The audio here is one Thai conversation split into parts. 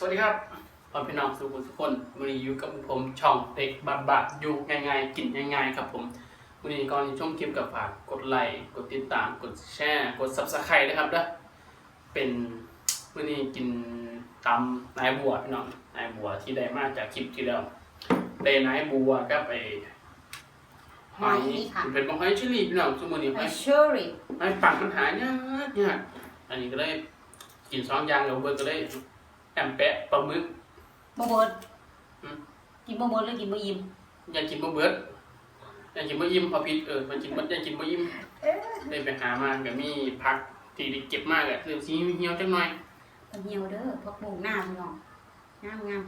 สวัสดีครับพ่อพี่น้องสุขุมทุกคนวันนี้อยู่กับผมช่องเด็กบาบาอยู่ง่ายๆกินง่ายๆครับผมวันนี้ก่อนที่ชมคลิปกับฝากกดไลค์กดติดตามกดแชร์กด subscribe นะครับเด้อเป็นวันนี้กินตำนายบัวพี่น้องนายบัวที่ได้มาจากคลิปที่แล้วได้นายบัวกับไอ้หอยนี่ค่ะเป็นบางหอยเชอรี่พี่น้องสมมุตินี่หไออยเชอรี่ไอ้ปังมันหายยากยากอันนี้ก็เลยกินสองอย่างแล้วเบิร์ก็เลย แอมแปะปลาหมึกบเบิดอืมกินบเบิดหรือกินบะยิมอยากกินบะเบิร์ดอยากกินบะอิ่มพอพิษเออมันกินบะอยากกินบะอิ่มเลยไปหามาก็มีผักที่ได้เก็บมากอะคือสีเหี่ยวจังหน่อยมันเหี่ยวเด้อพักบุงหน้าพี่น้องงามงาม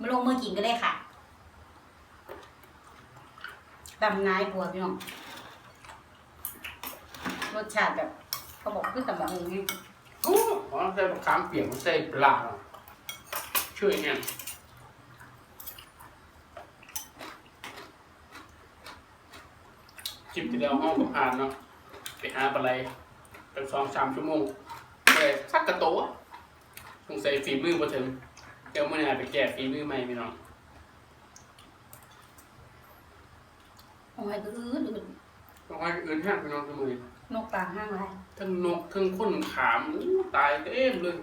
มาลงมือกินกันเลยค่ะดำนายบัวพี่น้องรสชาติแบบเขาบอกคือตำบักหุ่งไง โอ้อ๋อใส่มะขามเปียกมันใส่ปลาช่วยเนี่ยจิบที่แล้วห้องก็ผ่านเนาะไปหาปลาไหลเป็นสองสามชั่วโมงแต่สักกระโตะสงสัยฝีมือมาถึงเดี๋ยวมื่อไหร่ไปแก้ฝีมือใหม่พี่น้องโอ้ยก็อื้อดื้อบอกว่าอื่นห้างพี่น้องเสมอ นกต่างห้างไรทั้งนกทั้งคนขามอู้ตายเต็มเลย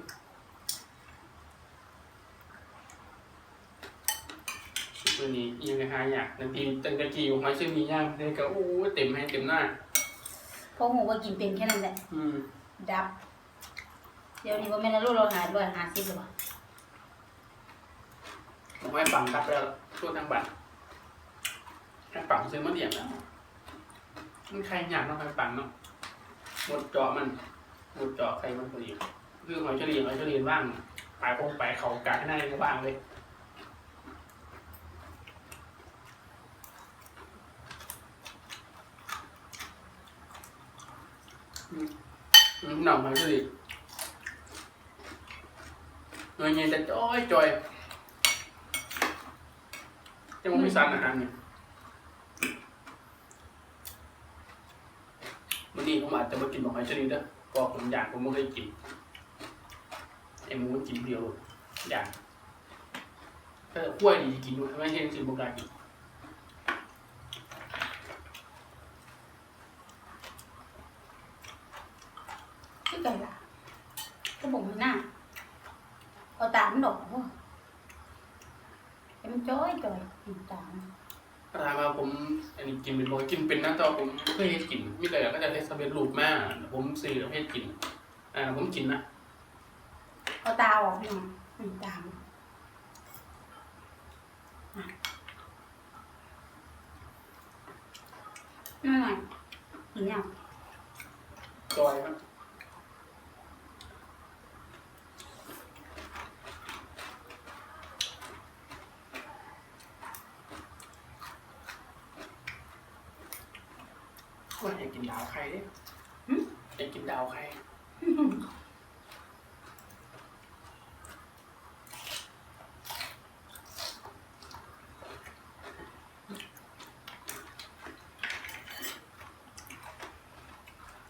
วันนี้ยังไงหาอยากนาทีตั้งแต่กี่ของไม้ชื่อมีย่างเลยก็โอ้เต็มให้เต็มหน้าเพราะหูว่ากินเป็นแค่นั้นแหละ อืมดับ เดี๋ยวนี้ว่าแม่นรู้เราหาด้วยหาซิหรือเปล่าผมให้ปังครับแล้วทั่วทั้งบัตรให้ปังซื้อมาเดี่ยมแล้วมันใครอยากเนาะใครปังเนาะ หมดเจาะมันหมดเจาะใครมันพอดีคือหอยเฉลี่ยหอยเฉลี่ยบ้างปลายพงปลายเขากาให้ได้ก็บ้างเลยหน่อหอยเฉลี่ยเงยเงยจะจ้อยจอยจะมันมีสารอาหารเนี่ย วันนี้ผมอาจจะมากินหอยเฉลี่ยเด้อก็ผมอยากผมไม่เคยกินไอ้หมูมันกินเดียวอยากถ้ากล้วยดีกินด้วยไม่ใช่สิบุกล้กิน ชื่อไก่ละก็บอกมันหน้าเอาตามมันดอกโอ้ยให้มันจ้อยจ้อยอืมตาม ถ้าถามว่าผมอันนี้ กินเป็นบ่อยกินเป็นนะแต่ว่าผมไม่เคยเฮ็ดกินมีแต่ก็จะเฮ็ดสเร็จรูปมากผมซื้อแล้วเฮ็ดกินอ่าผมกินนะเอาตาออกพี่น้องอืมตามอะนั่นหน่อยกินยังจอยครับว่าอยากกินดาวใครดิหึอยากกินดาวใคร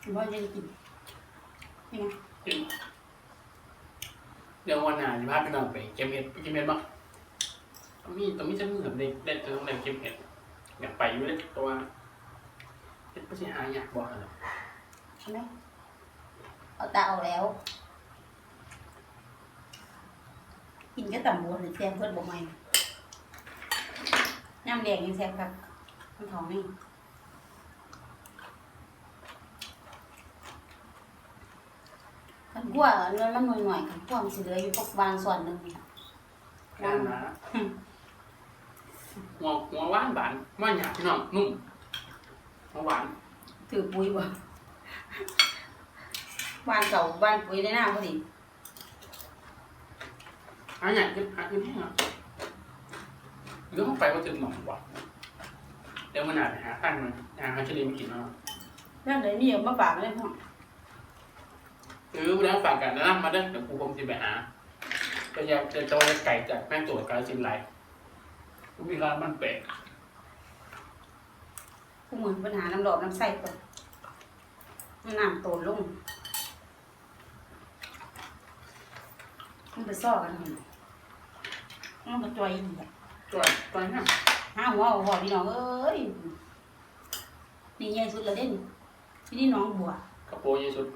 ผมว่าจะได้กินนี่ไงกินเดี๋ยววันหน้าจะพาพี่น้องไปเก็บเห็ดไปเก็บเห็ดบ้างต้องมีต้องมีจะมือเด็กเด็กจะต้องเด็กเก็บเห็ดอยากไปอยู่เลยแต่ว่าเห็ดไม่ใช่หาอยากบอกอะไรใช่ไหมเอาตาออกแล้ว กินก็ต่ำบัวหรือแซมเพื่อนบอกไหมน้ำแดงยังแซมครับน้ำทองนี่ ขันกั้วแล้วมันหน่วยๆขันกั้วมันสิเหลืออยู่พวกบางส่วนหนึ่งค่ะแค่นั้นนะหัวหัวหวานบานว่าหยาบพี่น้องนุ่มหัวหวานถือปุ๋ยบ่บ้านเก่าบ้านปุ๋ยในหน้าพอดีหาหยาบขึ้นหาขึ้นแห้งอะหรือมันไปว่าถึงหนองวะเดี๋ยวมันอาจไปหาตั้งมันหาหาเฉลี่ยมากินเนาะเรื่องไหนมีเอามาฝากเลยพ่อ หรือแล้วฝากกันนะมาเด้อเดี๋ยวครูผมจะไปหาก็อยากจะโตไก่จากแม่ตรวจการสินไหลวิการมันแปลกผู้เหมือนปัญหาน้ำดอกน้ำใส่ก่อนน้ำโตลงมันไปซ้อกันมันมันก็จอยอีกอะตัวตัวนี้ห้าหัวเอาหัวพี่น้องเอ้ยนี่ใหญ่สุดเลยเด้นี่ที่นี่น้องบัวกระโปรงยี่สุด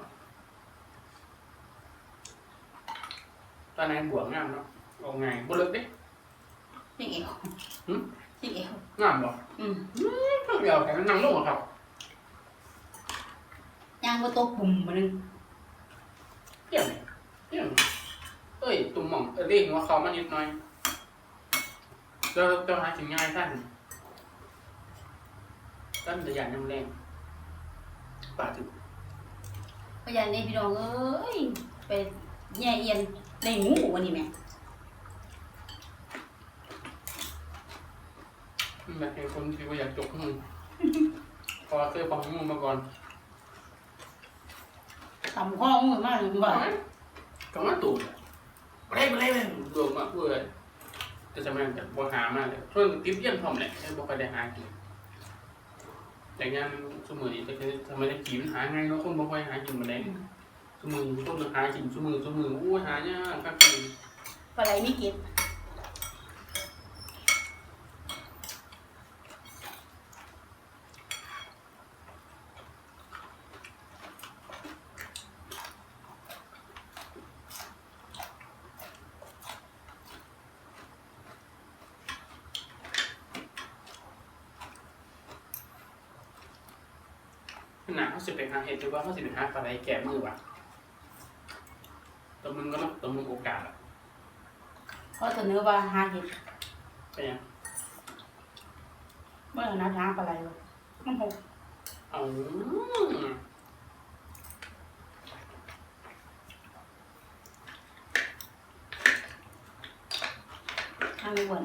ตอนไหนบวกงามเนาะเอาไงบุเลิกดิที่เอวหืมที่เอวงามบ่อืมเดี๋ยวแกนั่งลงอะครับยางก็ตกปุ่มมานึงเปี่ยมเนี่ยเปี่ยมเอ้ย ตุ่มหม่องเออเรียกว่าเขามานิดหน่อยเจ้าเจ้าหาถึงง่ายท่านท่านจะยันน้ำแรงป่าถึงพยานนี่พี่น้องเอ้ยไปแย่เอียน ในงูวันนี้แม่แบบเป็นคนที่ว่าอยากจกมือพอเคยฟังมือมาก่อนตำข้องูมากเลยว่าก็มาตูดไปไปไปรวมมาเพื่อจะจะมาจากบัวหามากเลยเพิ่งติ๊บเยี่ยมพร้อมแหละให้บัวไปได้หากินแต่งานสมัยนี้จะคือทำไมได้กินหาไงเนาะคนบัวไปหากินมาได้ สมือต้นหากินสมือสมืออู้หายากครับกินปลาไหลไม่ก็บขนาดเขาสิไปหาเห็ดหรือว่าเขาสิไปหาปลาไหลแก่มือวะ ตัวมึงก็ต้องตัวมึงโอกาสอะเพราะเสนอว่าหาเห็ดไปยังเมื่อนัดหาปลาไหลวะมันหกเอาทางอ้วน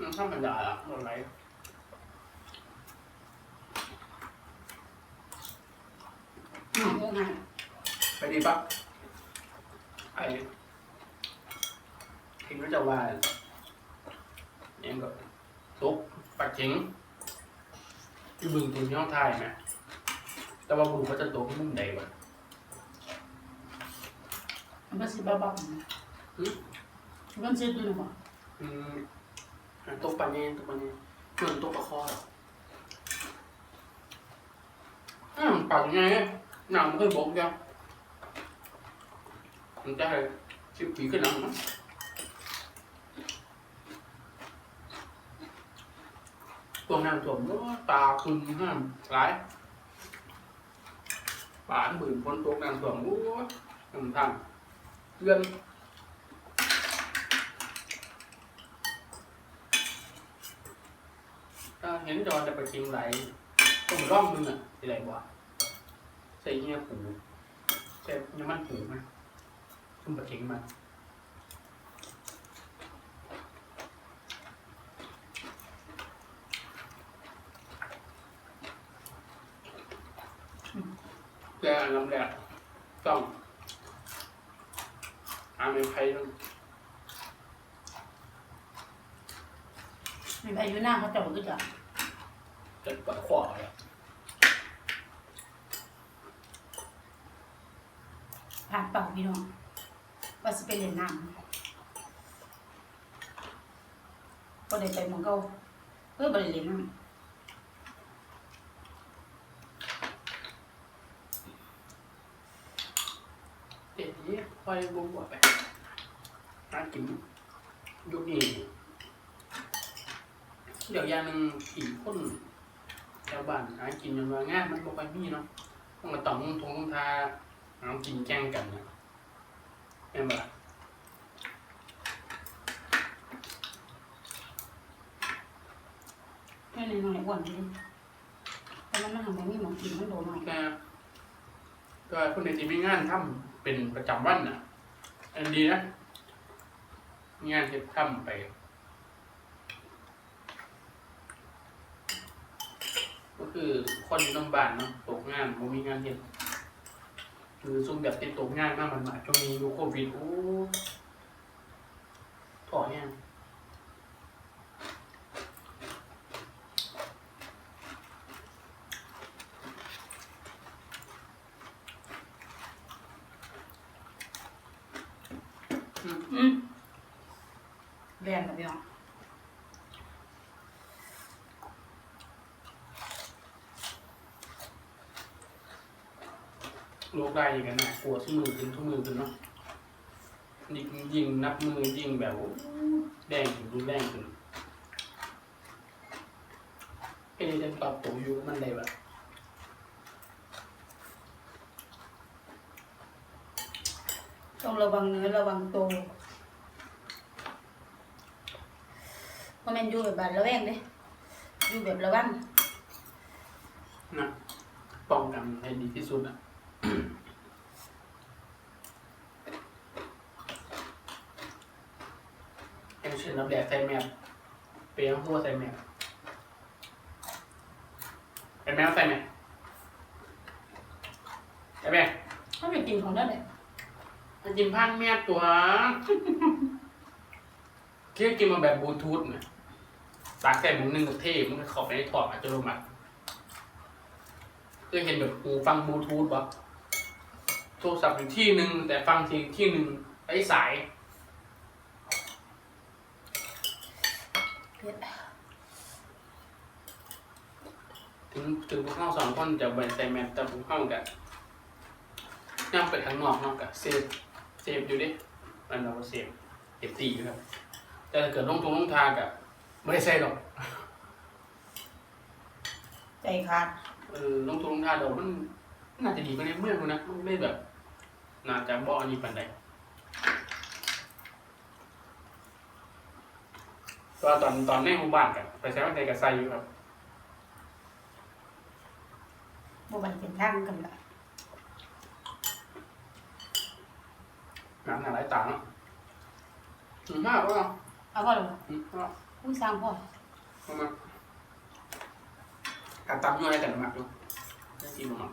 มันธรรมดาอะอะไรทางงูง่ายไปดีปะ ไอ้ทิ้งก็จะว่าเนี่ยก็ตุ๊กปักเข็งที่บึงถึงย่องไทยไหมแต่ว่าบุก็จะตุ๊กมุ่งใดวะมันก็สิบ้าบ้ามันซื้อตัวหนึ่งบ่อืมตุ๊กปันเนี่ยตุ๊กปันเนี่ยเหมือนตุ๊กปลาคอหรออืมปากยังไงหนังมันเคยบอกยัง มันจะให้สิบปีขึ้นหลังมั้งตัวน้ำท่วมตาคุณห้ามร้ายป่านบืนพ้นตกน้ำท่วมโอ้ยทำทางเพื่อนถ้าเห็นจอจะไปชิงไหลต้องร่องมึงอะอะไรวะใส่เงี้ยผูใส่เงี้ยมันผูไหม ต้องไปชิงมันแกอันลำแรกต้องอาเมนไพต้องมีอายุหน้าเขาจะบอกก็จะจะปะขวาเลยผ่านเป่าพี่น้อง ว่าสิไปเล่นน้ำก็ได้ไปมองเก่าเพื่อไปเล่นน้ำเด็ดนี้คอยบุ้งหัวไปร้ากินยุคนี้เดี๋ยวอย่างหนึ่งขี่คนชาวบ้านหากินจนว่างานมันบ่ค่อยมีเนาะต้องมาต่องทงทาหากินแกล้งกันเนี่ย เห็นปะแค่ในน้อยอ้วนเลยแต่มันมันทำให้มีหมองกินมันโดนหน่อยแค่ก็คนในที่มีงานทำเป็นประจำวันน่ะ อันดีนะมีงานเฮ็ดทำไปก็คือคนอยู่โรงพยาบาลเนาะตกงานบ่มีงานเฮ็ หรือซุ่มแบบติดตกง่ายมากมันมาช่วงนี้ยู่โควิดโอ้ถอดเนี่ยง อืม อืมแรงแบบนี้เนาะ โรคได้อย่างนั้นนะกลัวที่มือขึ้นทุกมือขึ้นเนาะยิงยิงนับมือยิงแบบแดงขึ้นดูแดงขึ้นเอ้ยจะตอบตัวอยู่มันได้แบบต้องระวังเนื้อระวังตัวเพราะมันอยู่แบบบานระแวงเด้อยู่แบบระวังนะป้องกันให้ดีที่สุดอะ เอ็มเชิญ น้ำแดดใส่แมวเปรี้ยวหัวใส่แมวไอ้แมวใส่แมวไอ้แมวถ้าไปกินของนั่นแหละมันกินพันแม่ตัวเที่ยกินมาแบบบลูทูธเนี่ยตากใส่หมูหนึ่งกับเทปมันก็เข้าไปในถอดอัตโนมัติเคยเห็นแบบหูฟังบลูทูธปะโทรศัพท์อยู่ที่หนึ่งแต่ฟังที่ที่หนึ่งไร้สาย เผ็ด ถึงถึงพวกเข้าสองคนจะใบใส่แมสแต่พวกเข้ากันย่างไปข้างนอกเนอกกับเซฟเซฟอยู่ดิมันเราก็เซฟเก็บตีอยู่ครับ แต่ถ้าเกิดลงทงลงทางกับไม่ได้ใส่หรอกใจขาดเออลงทุนลงทานเดี๋ยวมันน่าจะดีกว่าในเมืองอยู่นะ มันไม่แบบ น่าจะบ่อันนี้ปันใดตอนตอนตอนในหมู่บ้านกันไปใช้วันใดกับไซอยู่ครับ บ่บันเป็นทางกันละน้ำหนาหลายต่างเนาะอืมมากก็เนาะเอาพ่อเลยอืมก็ผู้สร้างพ่อประมาณการตำย่อยแต่ละหมักอยู่ได้กินหมัก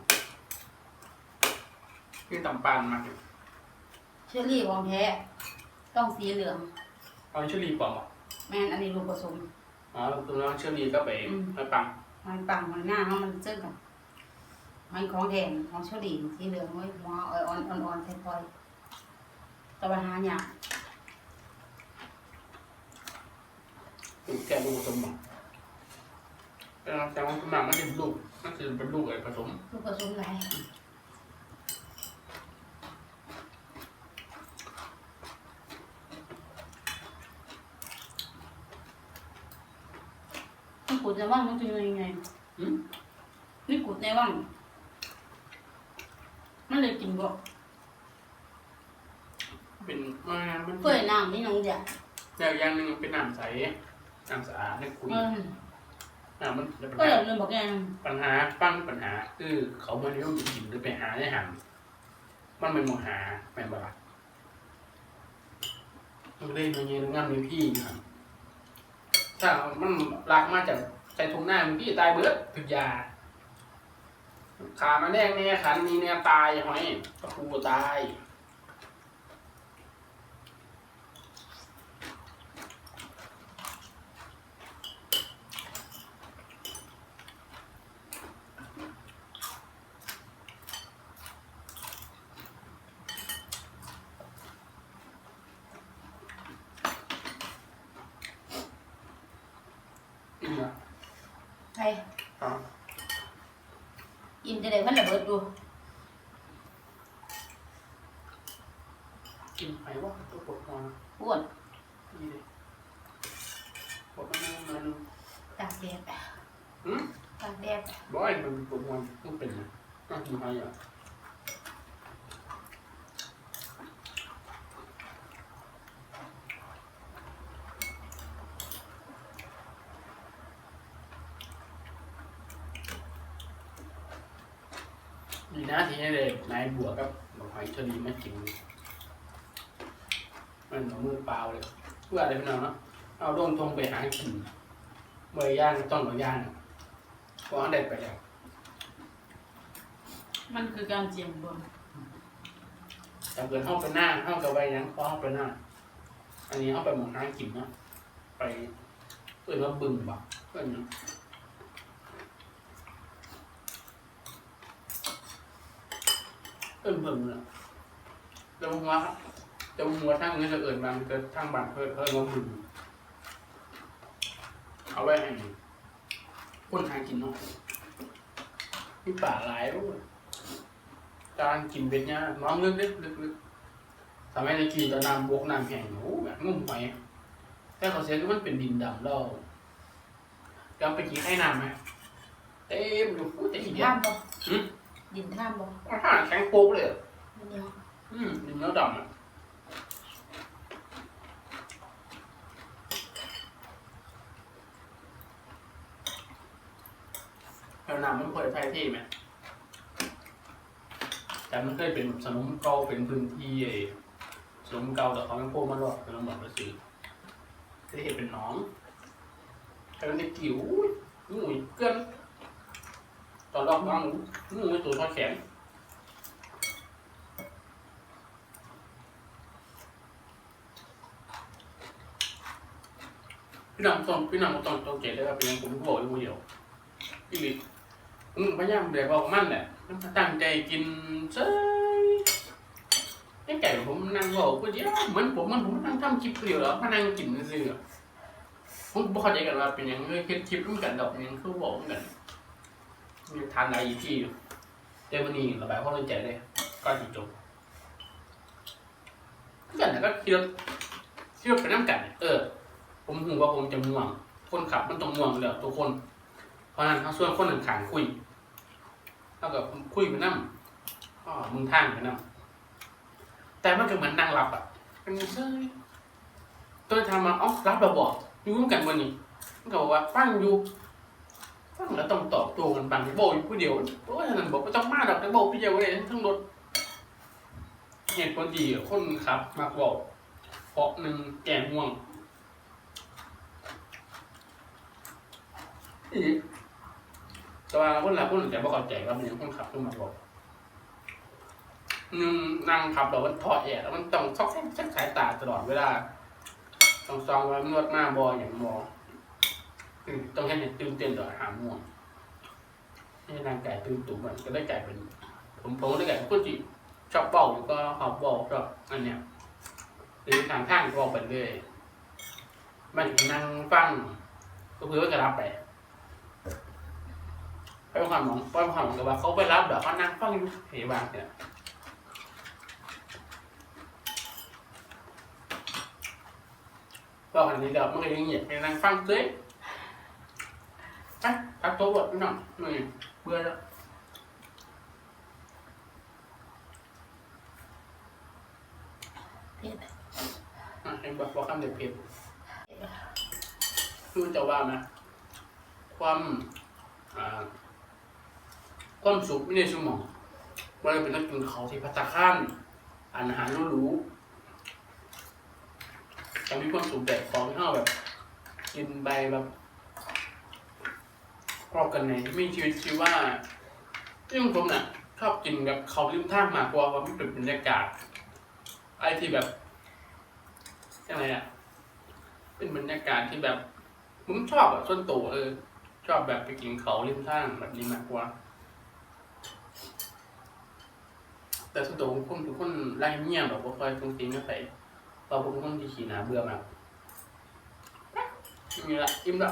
นี่ตำปานหมักอยู่เชอรี่ของแท้ต้องสีเหลืองเอาเชอรี่ปอมอะแม่นอันนี้ลูกผสม อ๋อตรงนั้นเชอรี่ก็ไปอืม ไปปัง มันปังมันหน้าเนาะมันเจอกัน มันของแทนของเชอรี่สีเหลืองไว้หัวอ่อนอ่อนอ่อนๆค่อยๆแตะวันหาหยาลูกแก่ลูกผสมหมักแต่แต่ว่าหมักมันเป็นลูกมันคือเป็นลูกไอ้ผสมลูกผสมหลายนี่กูดในว่างมันจะอยู่ยังไงอืมนี่กูดในว่าง มันเลยกินบ่เป็นว่ามันเปื่อยน้ำนี่น้องจ้ะแล้วอย่างหนึ่งเป็นน้ำใสน้ำสะอาดในคุยเออน้ำมันเป็นก็อย่างลืมบอกแกปัญหาปั้งปัญหาคือเขาไม่ได้ต้องกินหรือไปหาในหามมันเป็นหมหาแม่นบ่ล่ะมันเลยมันยังงามในพี่อยู่ครับถ้ามันรักมาจากใจทงหน้ามันพี่ตายเบิดถึกยา ขามาแดงเนี่ยขันนี้เนี่ยตายหอยตะคูตาย อืมอะ ใคร อ๋อ อิ่มจะได้มันระเบิดดู กินไปว่าตัวปวดหัวอ้วนนี่เลยปวดมันมันตากแดดอืมตากแดดบ่อยมันปวดหัวมันเป็นนะน่ากินไปอะดีนะที่ให้เด็กนายบัวกับหมอหอยชลีมากิน มันเอามือเปล่าเลย เพื่ออะไรพี่น้องเนาะเอาร่วงทงไปหากินเมื่อย่างต้องมาย่างเพราะอันเด็ดไปแล้ว มันคือการเจียมบนแต่เกิดเข้าไปหน้าเข้ากับใบยังพอเข้าไปหน้า อันนี้เข้าไปหมองหากินเนาะไปเพื่อนว่าบึงบ่เพื่อนเนาะเพื่อนบึงเนาะแล้วหัวค รับแต่หัวทั้งนี้จะเอิญบางเกิดทั้งบางเพิ่นเพิ่นว่าบึงเอาไว้ให้คนหากินเนาะมีป่าหลายด้วยการกินเป็นยากน้องลึกลึกลึกลึกทำให้ในกีตอนน้ำบกน้ำแห้งโอ้แบบงุ่มไปแต่เขาเสียคือมันเป็นดินดำแล้วจำไปกี่ไข่น้ำไหมเต็มอยู่พูดแต่อีดินเดียวท่ามบ่หืมดินท่ามบ่อาหารแข็งโป๊กเลยอะมันเนี่ยอืมดินเนื้อดำอะ น้ำมันเคยใช้ที่ไหมแต่มันเคยเป็นสนมเก่าเป็นพื้นที่ไอ้สนมเก่าแต่เขาไม่พูดมาหรอกแต่เราบอกว่าสิที่เห็นเป็นหน้องแต่มันได้กิ่วงูเกินตอนรอบวางงูไม่ตัวเท่าแขนพี่น้องต้องพี่น้องต้องต้องเก็บได้ว่าเป็นยังผมบอกอยู่คนเดียวพี่ลิ ผมพยายามเดี๋ยวบอกมันแหละตั้งใจกินเซ้ยไอ้ไก่ผมนั่งบอกคนเดียวเหมือนผมมันผมนั่งทำคลิปเดียวแล้วมานั่งกินซื่อผมบ่เข้าใจกันว่าเป็นยังเฮ้ยเฮ็ดคลิปร่วมกันดอกยังคือบอกมือนกัน มีทานหลายอีพีอยู่เดี๋ยววันนี้ระบายความในใจเลยก็สิจบก็กันนะก็คิดว่าคิดว่าเป็นน้ำกันเออ ผมหูว่าผมจะม่วง คนขับมันต้องม่วงแล้วทุกคน เพราะฉะนั้นเขาส่วนคนหนึ่งขางคุย เท่ากับคุยไปนั่งอ๋อมึงท่างไปนั่งแต่มันก็เหมือนนั่งหลับอะเป็นเซ้ยตัวทำมาอ๋อรับเราบอกอยู่ร่วมกันวันนี้มันก็บอกว่าฟังอยู่ฟังแล้วต้องตอบตัวกันบางโบอยู่ผู้เดียวเพราะว่าฉะนั้นบอกไม่ต้องมาดอกแต่โบผู้เดียวเลยทั้งรถเหตุผลดีอะคนขับมากบอกเพราะหนึ่งแก่ม่วงอีก แต่ว่าคนหลายคนอาจจะไม่เข้าใจว่ามันยังคนขับขึ้นมาบอกหนึ่งนั่งขับแล้วมันถอดแอร์แล้วมันต้องซอกแซกเช็คสายตาตลอดเวลาต้องซองว่านวดหน้าบออย่างบออืมต้องให้เห็ตื่นเต้นต่อดหาม่วงให้ร่างกายตื่นตุ้มมันก็ได้กลายเป็น ผมผมก็ได้กลายเป็นคนที่ชอบเบาแล้วก็หอบเบาชอบอันเนี้ยหรือทางข้างก็ไปเรื่อยมันนั่งฟังก็คือว่าจะรับไป ไปความหมองไปความหมองกับว่าเขาไปรับเดี๋ยวเขานั่งฟังอยู่เหบางเนี่ยก็อันนี้เดี๋ยวมันก็ยังเหยียดไปนั่งฟังด้วยไปพักโต๊ะบดพี่น้องหน่อยเบื่อแล้วเผ็ดอะเห็นบอกว่าคำเด็ดเผ็ดคือจะว่านะความอ่า ความสุขไม่ในสมองว่าเราเป็นนักกินเขาที่พัตตาข้านอาหารรู้ๆจะมีความสุขแบบของที่เราแบบ กินไปแบบครอบกันในมีชีวิตชีว่าที่องผมน่ะชอบกินแบบเขาริมทางมากกว่าเพราะมันเป็นบรรยากาศไอที่แบบยังไงอะเป็นบรรยากาศที่แบบผมชอบอะส่วนตัวเออ ชอบแบบไปกินเขาริมทางแบบนี้มากกว่า แต่ส่วนตัวผมเป็นคนไล่เงียบแบบว่าคอยตรงตีนก็ใส่เราเป็นคนที่ขี้หนาเบื่อมากนี่ละอิ่มละ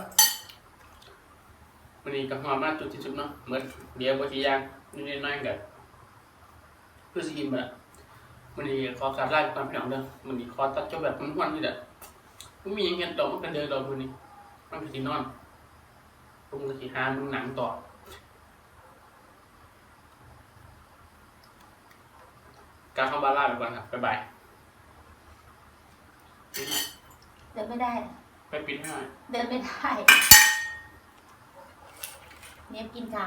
วันนี้กับความมากจุดที่สุดเนาะเหมือนเดียวบางทีอย่างนิดๆน้อยๆกันเพื่อสิอิ่มละวันนี้ขอกราบลาไปก่อนพี่น้องเด้อวันนี้ขอตัดจบแบบมันๆนี่แหละไม่มีอย่างเงี้ยต่อมันกันเดินต่อวันนี้มันก็สินอนผมก็สิหามึงหนังต่อ การเข้าบ้านล่าไปก่อนครับบ๊ายบายเดินไม่ได้ ไปปิดให้หน่อย เดินไม่ได้ เนี่ยกินชา